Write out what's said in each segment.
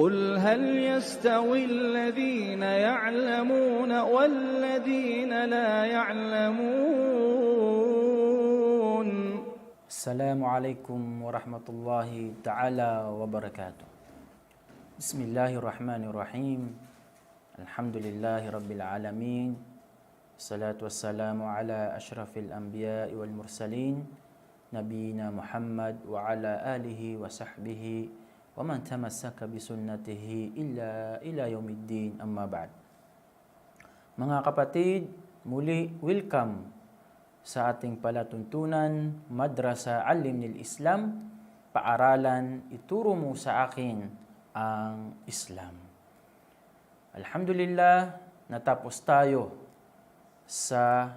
قل هل يستوي الذين يعلمون والذين لا يعلمون؟ السلام عليكم ورحمة الله تعالى وبركاته. بسم الله الرحمن الرحيم. الحمد لله رب العالمين. الصلاة والسلام على أشرف الأنبياء والمرسلين نبينا محمد وعلى آله وصحبه ومن تمسك بسنته إلا إلى يوم الدين أما بعد Mga kapatid, muli welcome sa ating palatuntunan Madrasa Alim nil Islam, paaralan ituro mo sa akin ang Islam. Alhamdulillah, natapos tayo sa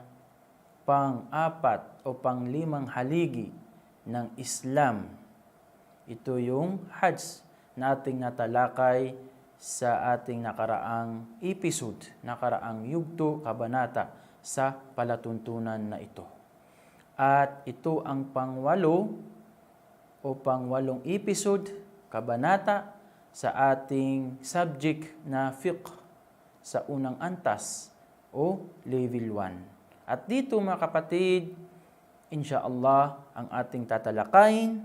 pang-apat o pang-limang haligi ng Islam. ito yung Hajj na ating natalakay sa ating nakaraang episode, nakaraang yugto, kabanata sa palatuntunan na ito. At ito ang pangwalo o pangwalong episode, kabanata sa ating subject na fiqh sa unang antas o level 1. At dito mga kapatid, inshallah, ang ating tatalakayin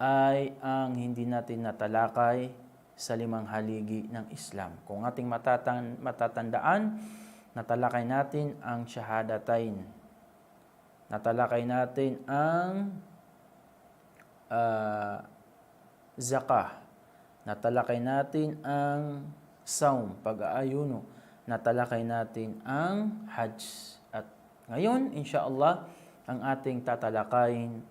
ay ang hindi natin natalakay sa limang haligi ng Islam. Kung ating matatan matatandaan, natalakay natin ang shahadatain. Natalakay natin ang uh, zakah. Natalakay natin ang saum, pag-aayuno. Natalakay natin ang hajj. At ngayon, inshallah, ang ating tatalakayin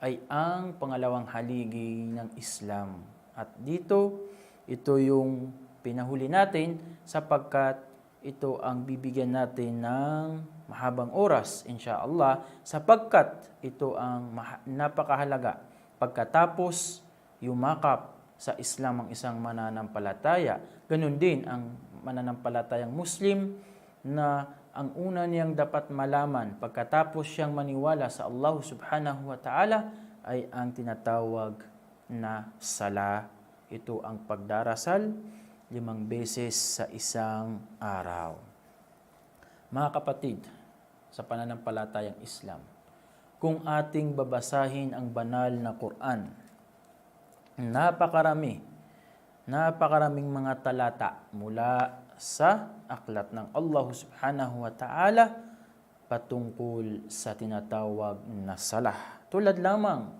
ay ang pangalawang haligi ng Islam. At dito, ito yung pinahuli natin sapagkat ito ang bibigyan natin ng mahabang oras, inshallah, sapagkat ito ang napakahalaga. Pagkatapos yumakap sa Islam ang isang mananampalataya, ganun din ang mananampalatayang Muslim na ang una niyang dapat malaman pagkatapos siyang maniwala sa Allah subhanahu wa ta'ala ay ang tinatawag na sala. Ito ang pagdarasal limang beses sa isang araw. Mga kapatid, sa pananampalatayang Islam, kung ating babasahin ang banal na Quran, napakarami, napakaraming mga talata mula sa aklat ng Allah subhanahu wa ta'ala patungkol sa tinatawag na salah. Tulad lamang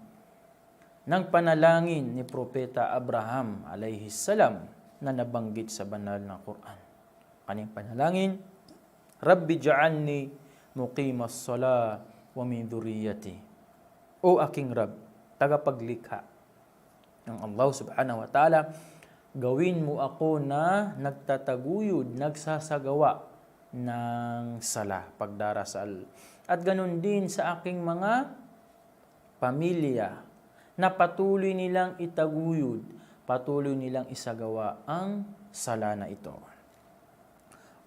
ng panalangin ni Propeta Abraham alayhi salam na nabanggit sa banal na Quran. Kanyang panalangin, Rabbi ja'alni muqimas sala wa min dhurriyyati. O aking Rab, tagapaglikha ng Allah subhanahu wa ta'ala, gawin mo ako na nagtataguyod, nagsasagawa ng sala, pagdarasal. At ganun din sa aking mga pamilya na patuloy nilang itaguyod, patuloy nilang isagawa ang sala na ito.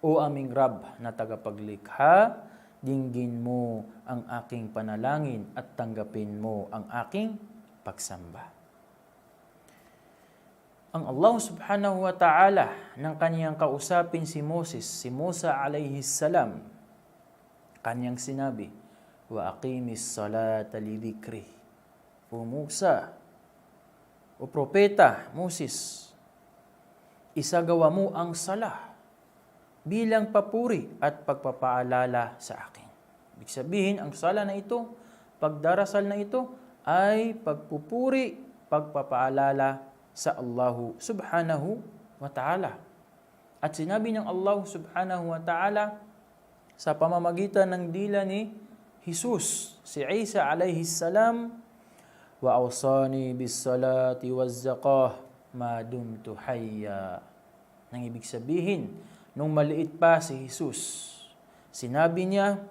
O aming Rab na tagapaglikha, dinggin mo ang aking panalangin at tanggapin mo ang aking pagsamba. Ang Allah subhanahu wa ta'ala ng kanyang kausapin si Moses, si Musa alayhi salam, kanyang sinabi, Wa aqimis salata lidikri. O Musa, o propeta, Moses, isagawa mo ang sala bilang papuri at pagpapaalala sa akin. Ibig sabihin, ang sala na ito, pagdarasal na ito, ay pagpupuri, pagpapaalala sa Allahu subhanahu wa ta'ala. At sinabi ng Allah subhanahu wa ta'ala sa pamamagitan ng dila ni Jesus, si Isa alayhi salam, salati waz zakah ma dumtu hayya. Nang ibig sabihin, nung maliit pa si Jesus, sinabi niya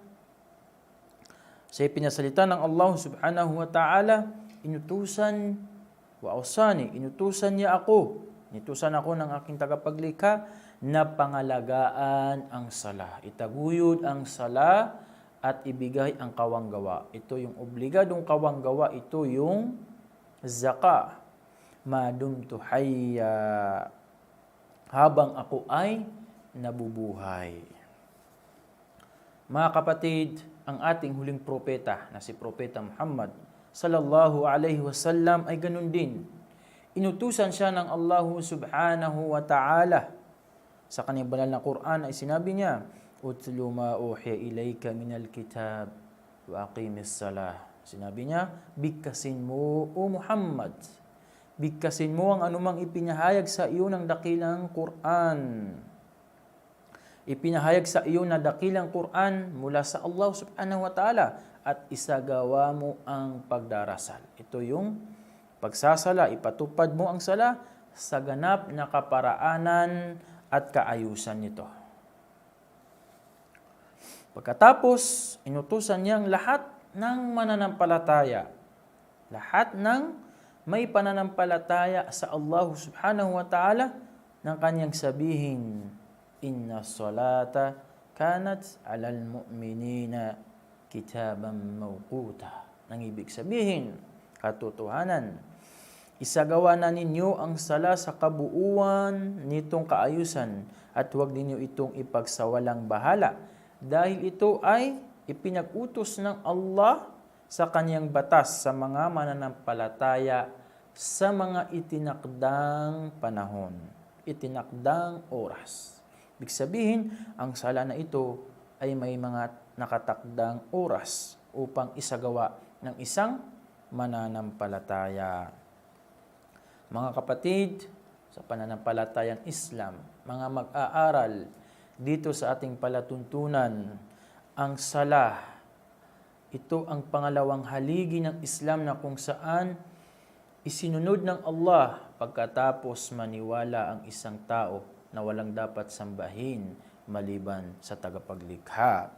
sa pinasalita ng Allah subhanahu wa ta'ala, inutusan wa awsani, inutusan niya ako, inutusan ako ng aking tagapaglikha na pangalagaan ang sala. Itaguyod ang sala at ibigay ang kawanggawa. Ito yung obligadong kawanggawa, ito yung zaka. madumtu hayya habang ako ay nabubuhay. Mga kapatid, ang ating huling propeta na si Propeta Muhammad sallallahu alaihi wasallam ay ganun din. Inutusan siya ng Allah subhanahu wa ta'ala. Sa kanyang banal na Quran ay sinabi niya, Utlu ma uhiya ilayka minal kitab wa aqimis salah. Sinabi niya, bigkasin mo, O Muhammad, bigkasin mo ang anumang ipinahayag sa iyo ng dakilang Quran. Ipinahayag sa iyo na dakilang Quran mula sa Allah subhanahu wa ta'ala at isagawa mo ang pagdarasal. Ito yung pagsasala, ipatupad mo ang sala sa ganap na kaparaanan at kaayusan nito. Pagkatapos, inutusan niyang lahat ng mananampalataya, lahat ng may pananampalataya sa Allah subhanahu wa ta'ala ng kanyang sabihin, Inna salata kanat alal mu'minina kitaban mawquta. Nang ibig sabihin, katotohanan, isagawa na ninyo ang sala sa kabuuan nitong kaayusan at huwag ninyo itong ipagsawalang bahala dahil ito ay ipinag-utos ng Allah sa kanyang batas sa mga mananampalataya sa mga itinakdang panahon, itinakdang oras. Ibig sabihin, ang sala na ito ay may mga nakatakdang oras upang isagawa ng isang mananampalataya. Mga kapatid, sa pananampalatayang Islam, mga mag-aaral dito sa ating palatuntunan, ang sala, ito ang pangalawang haligi ng Islam na kung saan isinunod ng Allah pagkatapos maniwala ang isang tao na walang dapat sambahin maliban sa tagapaglikha.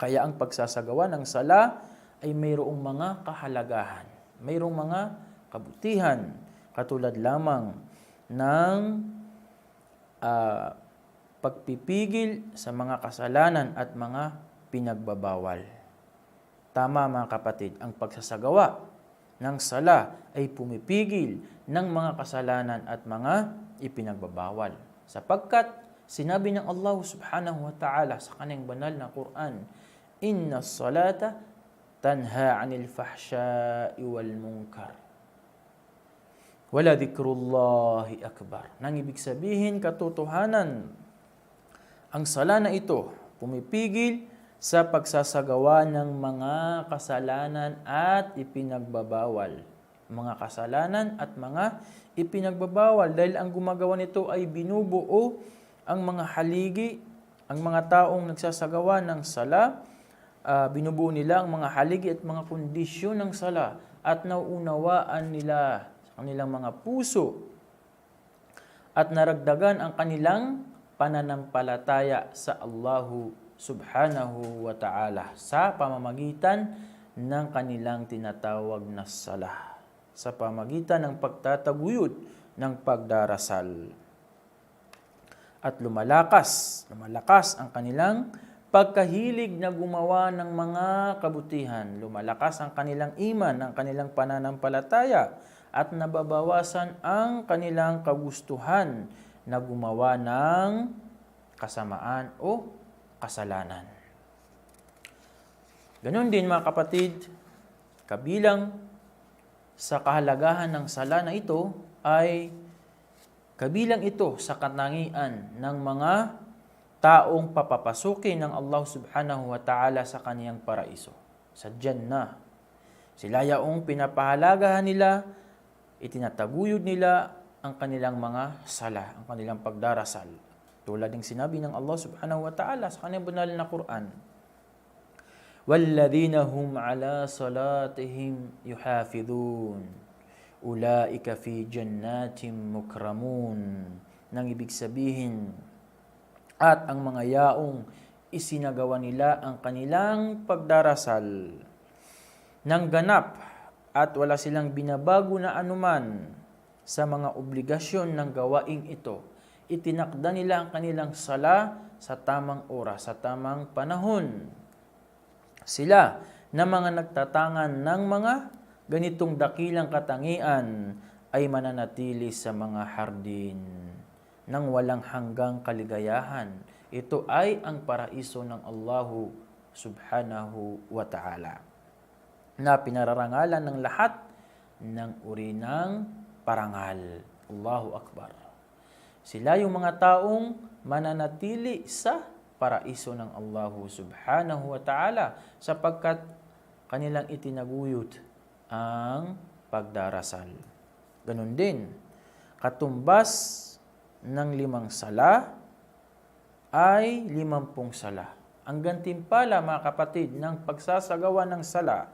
Kaya ang pagsasagawa ng sala ay mayroong mga kahalagahan, mayroong mga kabutihan, katulad lamang ng ah, pagpipigil sa mga kasalanan at mga pinagbabawal. Tama mga kapatid, ang pagsasagawa ng sala ay pumipigil ng mga kasalanan at mga ipinagbabawal. Sapagkat sinabi ng Allah subhanahu wa ta'ala sa kanyang banal na Quran, Inna salata tanha anil fahsya'i wal munkar. Wala dhikrullahi akbar. Nang ibig sabihin, katotohanan, ang sala na ito pumipigil sa pagsasagawa ng mga kasalanan at ipinagbabawal. Mga kasalanan at mga ipinagbabawal dahil ang gumagawa nito ay binubuo ang mga haligi, ang mga taong nagsasagawa ng sala, ah, binubuo nila ang mga haligi at mga kondisyon ng sala at nauunawaan nila sa kanilang mga puso at naragdagan ang kanilang pananampalataya sa Allahu subhanahu wa ta'ala sa pamamagitan ng kanilang tinatawag na salah sa pamamagitan ng pagtataguyod ng pagdarasal. At lumalakas lumalakas ang kanilang pagkahilig na gumawa ng mga kabutihan lumalakas ang kanilang iman ang kanilang pananampalataya at nababawasan ang kanilang kagustuhan na gumawa ng kasamaan o kasalanan. Ganon din mga kapatid, kabilang sa kahalagahan ng sala na ito ay kabilang ito sa katangian ng mga taong papapasukin ng Allah subhanahu wa ta'ala sa kaniyang paraiso, sa Jannah. Sila yaong pinapahalagahan nila, itinataguyod nila ang kanilang mga sala, ang kanilang pagdarasal. Tulad ng sinabi ng Allah subhanahu wa ta'ala sa kanyang banal na Quran. وَالَّذِينَ هُمْ عَلَى صَلَاتِهِمْ يُحَافِظُونَ أُولَٰئِكَ فِي جَنَّاتٍ مُكْرَمُونَ Nang ibig sabihin, at ang mga yaong isinagawa nila ang kanilang pagdarasal ng ganap at wala silang binabago na anuman sa mga obligasyon ng gawaing ito. Itinakda nila ang kanilang sala sa tamang oras, sa tamang panahon. Sila na mga nagtatangan ng mga ganitong dakilang katangian ay mananatili sa mga hardin ng walang hanggang kaligayahan. Ito ay ang paraiso ng Allahu subhanahu wa ta'ala na pinararangalan ng lahat ng uri ng parangal. Allahu Akbar. Sila yung mga taong mananatili sa paraiso ng Allahu subhanahu wa ta'ala sapagkat kanilang itinaguyod ang pagdarasal. Ganon din, katumbas ng limang sala ay limampung sala. Ang gantimpala, mga kapatid, ng pagsasagawa ng sala,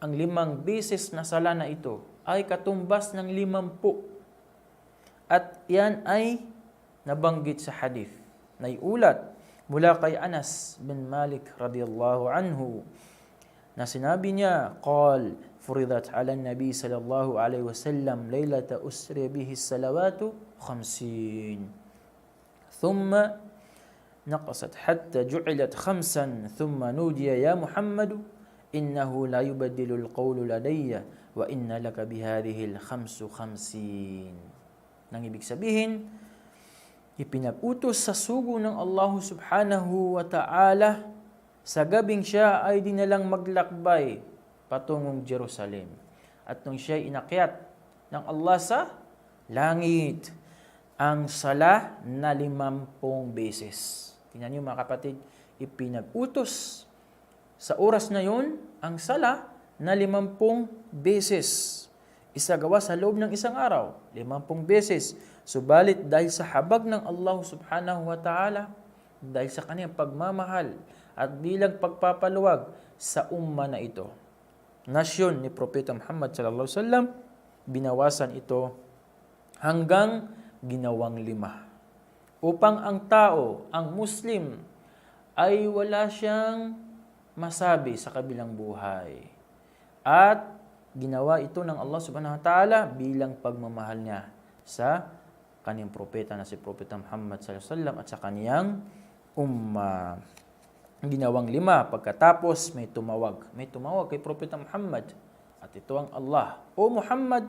ang limang bisis na sala na ito ay katumbas ng limampu. At yan ay nabanggit sa hadith na iulat mula kay Anas bin Malik radiyallahu anhu na sinabi niya, Qal, furidat ala nabi sallallahu alayhi wasallam laylata usri bihi salawatu خمسين ثم نقصت حتى جعلت خمسا ثم نودي يا محمد إنه لا يبدل القول لدي وإن لك بهذه الخمس خمسين nang ibig sabihin, ipinag-utos sa sugo ng Allah subhanahu wa ta'ala sa gabing siya ay dinalang maglakbay patungong Jerusalem. At nung siya inakyat ng Allah sa langit, ang sala na limampung beses. Tingnan niyo mga kapatid, ipinag-utos sa oras na yun ang sala na limampung beses. Isagawa sa loob ng isang araw, limampung beses. Subalit dahil sa habag ng Allah subhanahu wa ta'ala, dahil sa kanyang pagmamahal at bilang pagpapaluwag sa umma na ito, nasyon ni Propeta Muhammad sallallahu alaihi wasallam, binawasan ito hanggang ginawang lima. Upang ang tao, ang Muslim, ay wala siyang masabi sa kabilang buhay. At ginawa ito ng Allah subhanahu wa ta'ala bilang pagmamahal niya sa kaniyang propeta na si Propeta Muhammad sallallahu alaihi wasallam at sa kaniyang umma. Ginawang lima, pagkatapos may tumawag. May tumawag kay Propeta Muhammad at ito ang Allah. O Muhammad,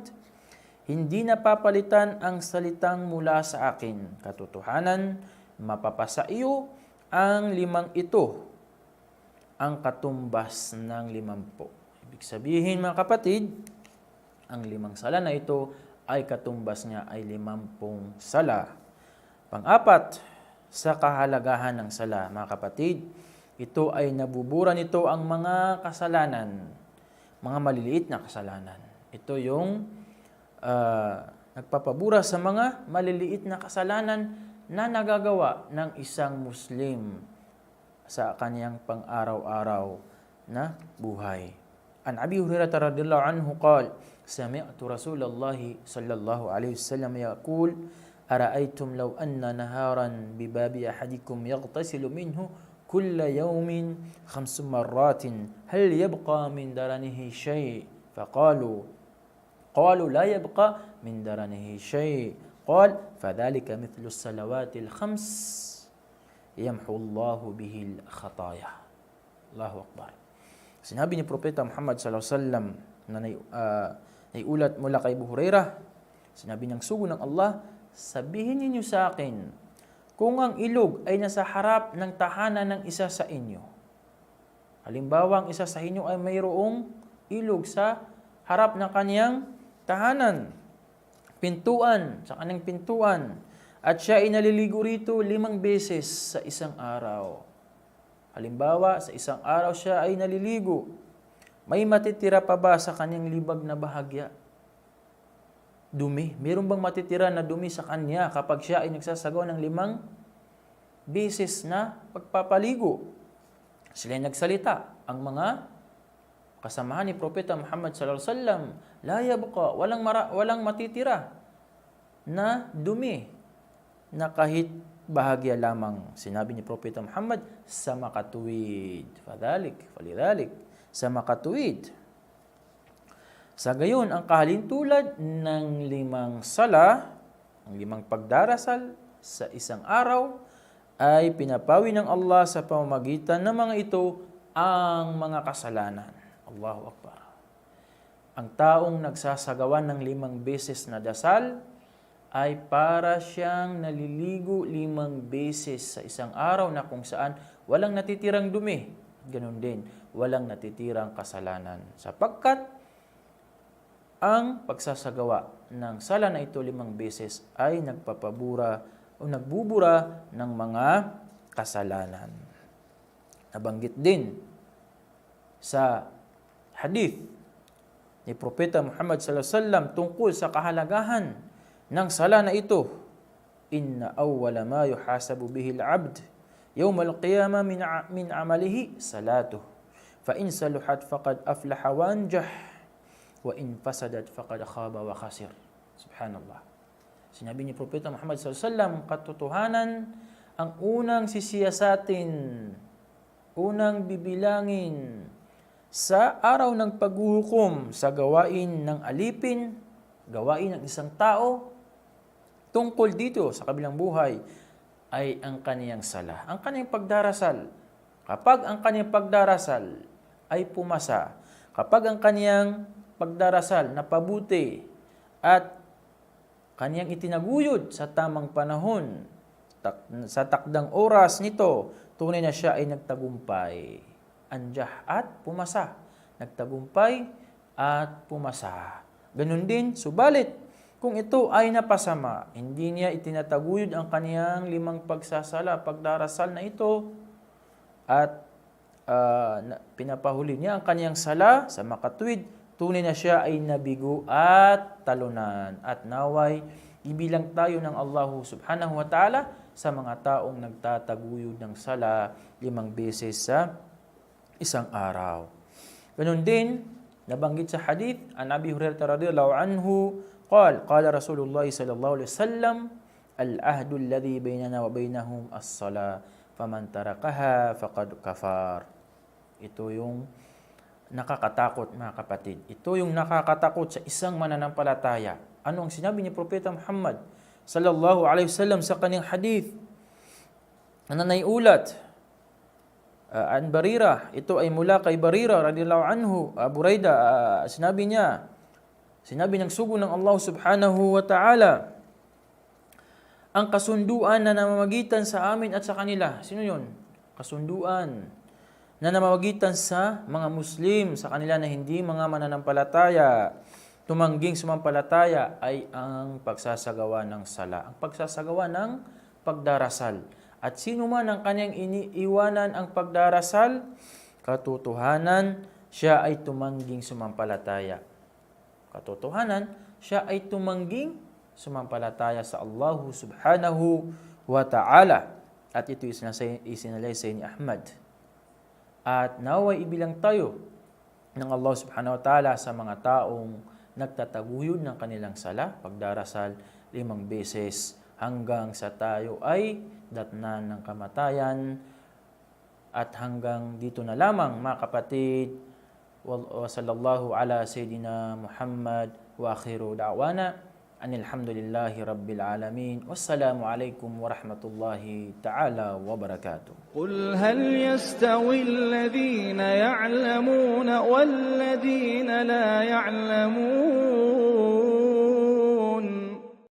hindi napapalitan ang salitang mula sa akin. Katotohanan, mapapasa iyo ang limang ito, ang katumbas ng limampo. Ibig sabihin mga kapatid, ang limang sala na ito ay katumbas niya ay limampung sala. Pang-apat, sa kahalagahan ng sala, mga kapatid, ito ay nabubura nito ang mga kasalanan, mga maliliit na kasalanan. Ito yung uh, nagpapabura sa mga maliliit na kasalanan na nagagawa ng isang Muslim sa kanyang pang-araw-araw na buhay. عن أبي هريرة رضي الله عنه قال سمعت رسول الله صلى الله عليه وسلم يقول أرأيتم لو أن نهارا بباب أحدكم يغتسل منه كل يوم خمس مرات هل يبقى من درنه شيء فقالوا قالوا لا يبقى من درنه شيء قال فذلك مثل الصلوات الخمس يمحو الله به الخطايا الله أكبر Sinabi ni Propeta Muhammad sallallahu alaihi wasallam na uh, naiulat mula kay Abu Hurairah, sinabi ng sugo ng Allah, sabihin niyo sa akin, kung ang ilog ay nasa harap ng tahanan ng isa sa inyo. Halimbawa, ang isa sa inyo ay mayroong ilog sa harap ng kaniyang tahanan, pintuan, sa kanyang pintuan, at siya ay naliligo rito limang beses sa isang araw. Halimbawa, sa isang araw siya ay naliligo. May matitira pa ba sa kanyang libag na bahagya? Dumi. Meron bang matitira na dumi sa kanya kapag siya ay nagsasagawa ng limang beses na pagpapaligo? Sila ay nagsalita. Ang mga kasamahan ni Propeta Muhammad sallallahu alaihi wasallam, la yabqa, walang mara, walang matitira na dumi na kahit bahagya lamang sinabi ni Propeta Muhammad sa makatuwid. Fadalik, falidalik, sa makatuwid. Sa gayon, ang kahalintulad ng limang sala, ang limang pagdarasal sa isang araw, ay pinapawi ng Allah sa pamamagitan ng mga ito ang mga kasalanan. Allahu Akbar. Ang taong nagsasagawa ng limang beses na dasal ay para siyang naliligo limang beses sa isang araw na kung saan walang natitirang dumi. Ganon din, walang natitirang kasalanan. Sapagkat ang pagsasagawa ng sala na ito limang beses ay nagpapabura o nagbubura ng mga kasalanan. Nabanggit din sa hadith ni Propeta Muhammad sallallahu alaihi wasallam tungkol sa kahalagahan ng sala na ito. Inna awwala ma yuhasabu bihi al-'abd yawm al-qiyamah min min amalihi salatuh. Fa in saluhat faqad aflaha wa anjah wa in fasadat faqad khaba wa khasir. Subhanallah. Sinabi ni Propeta Muhammad sallallahu alaihi wasallam katotohanan ang unang sisiyasatin, unang bibilangin sa araw ng paghuhukom sa gawain ng alipin, gawain ng isang tao, tungkol dito sa kabilang buhay ay ang kaniyang sala, ang kaniyang pagdarasal. Kapag ang kaniyang pagdarasal ay pumasa, kapag ang kaniyang pagdarasal na pabuti at kaniyang itinaguyod sa tamang panahon, sa takdang oras nito, tunay na siya ay nagtagumpay. Anjah at pumasa. Nagtagumpay at pumasa. Ganun din, subalit, kung ito ay napasama, hindi niya itinataguyod ang kaniyang limang pagsasala, pagdarasal na ito, at na- pinapahuli niya ang kaniyang sala sa makatwid, tunay na siya ay nabigo at talunan. At naway, ibilang tayo ng Allahu subhanahu wa ta'ala sa mga taong nagtataguyod ng sala limang beses sa isang araw. Ganun din, nabanggit sa hadith, an Abi Hurairah radhiyallahu anhu, قال قال رسول الله صلى الله عليه وسلم العهد الذي بيننا وبينهم الصلاة فمن تركها فقد كفار ito yung nakakatakot mga kapatid. Ito yung nakakatakot sa isang mananampalataya. Ano ang sinabi ni Propeta Muhammad sallallahu alaihi wasallam sa kanyang hadith? Ano na ulat? Uh, an Barira, ito ay mula kay Barira radhiyallahu anhu, uh, Buraida, uh, sinabi niya, sinabi ng sugo ng Allah subhanahu wa ta'ala, ang kasunduan na namamagitan sa amin at sa kanila. Sino yun? Kasunduan na namamagitan sa mga Muslim, sa kanila na hindi mga mananampalataya, tumangging sumampalataya ay ang pagsasagawa ng sala, ang pagsasagawa ng pagdarasal. At sino man ang kanyang iniiwanan ang pagdarasal, katotohanan, siya ay tumangging sumampalataya. Katotohanan, siya ay tumangging sumampalataya sa Allah subhanahu wa ta'ala. At ito isinalaysay ni Ahmad. At naway ibilang tayo ng Allah subhanahu wa ta'ala sa mga taong nagtataguyod ng kanilang sala, pagdarasal limang beses hanggang sa tayo ay datnan ng kamatayan. At hanggang dito na lamang mga kapatid. Wa sallallahu ala Sayyidina Muhammad wa akhiru da'wana. Anilhamdulillahi Rabbil Alamin. Wassalamu alaikum wa rahmatullahi ta'ala wa barakatuh. Qul hal yastawi alladhina ya'lamuna wal ladhina la ya'lamun.